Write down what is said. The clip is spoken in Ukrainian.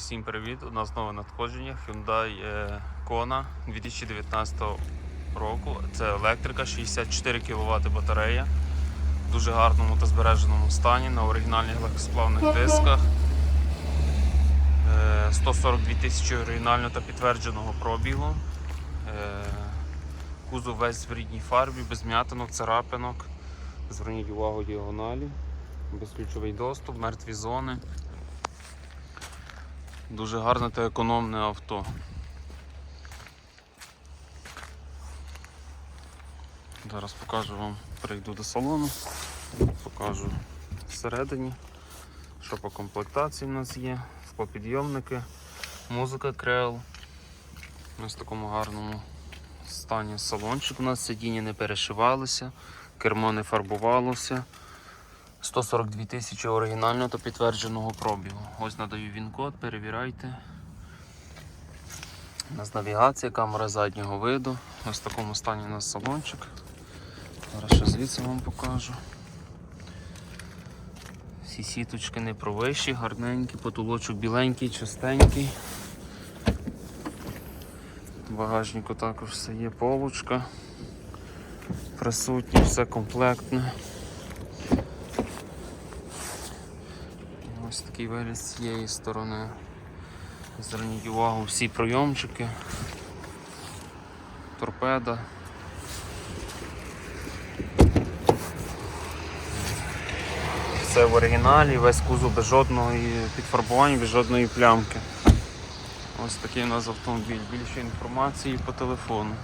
Усім привіт! У нас нове надходження Hyundai е, Kona 2019 року. Це електрика, 64 кВт батарея. В дуже гарному та збереженому стані на оригінальних легкосплавних дисках. Е, 142 тисячі оригінального та підтвердженого пробігу. Е, Кузов весь в рідній фарбі, без м'ятинок, царапинок. Зверніть увагу діагоналі, безключовий доступ, мертві зони. Дуже гарне та економне авто. Зараз покажу вам, прийду до салону, покажу всередині, що по комплектації в нас є, склопідйомники, музика крел. Ось в такому гарному стані салончик у нас сидіння не перешивалися, кермо не фарбувалося. 142 тисячі оригінального та підтвердженого пробігу. Ось надаю він-код, перевіряйте. У нас навігація, камера заднього виду. Ось в такому стані у нас салончик. Зараз ще звідси вам покажу. Всі сіточки не провищі, гарненькі, потолочок біленький, чистенький. В багажнику також все є полочка. Присутнє, все комплектне. Ось такий вигляд з цієї сторони. Зверніть увагу всі пройомчики, торпеда. Все в оригіналі, весь кузов без жодного підфарбування, без жодної плямки. Ось такий у нас автомобіль. Більше інформації по телефону.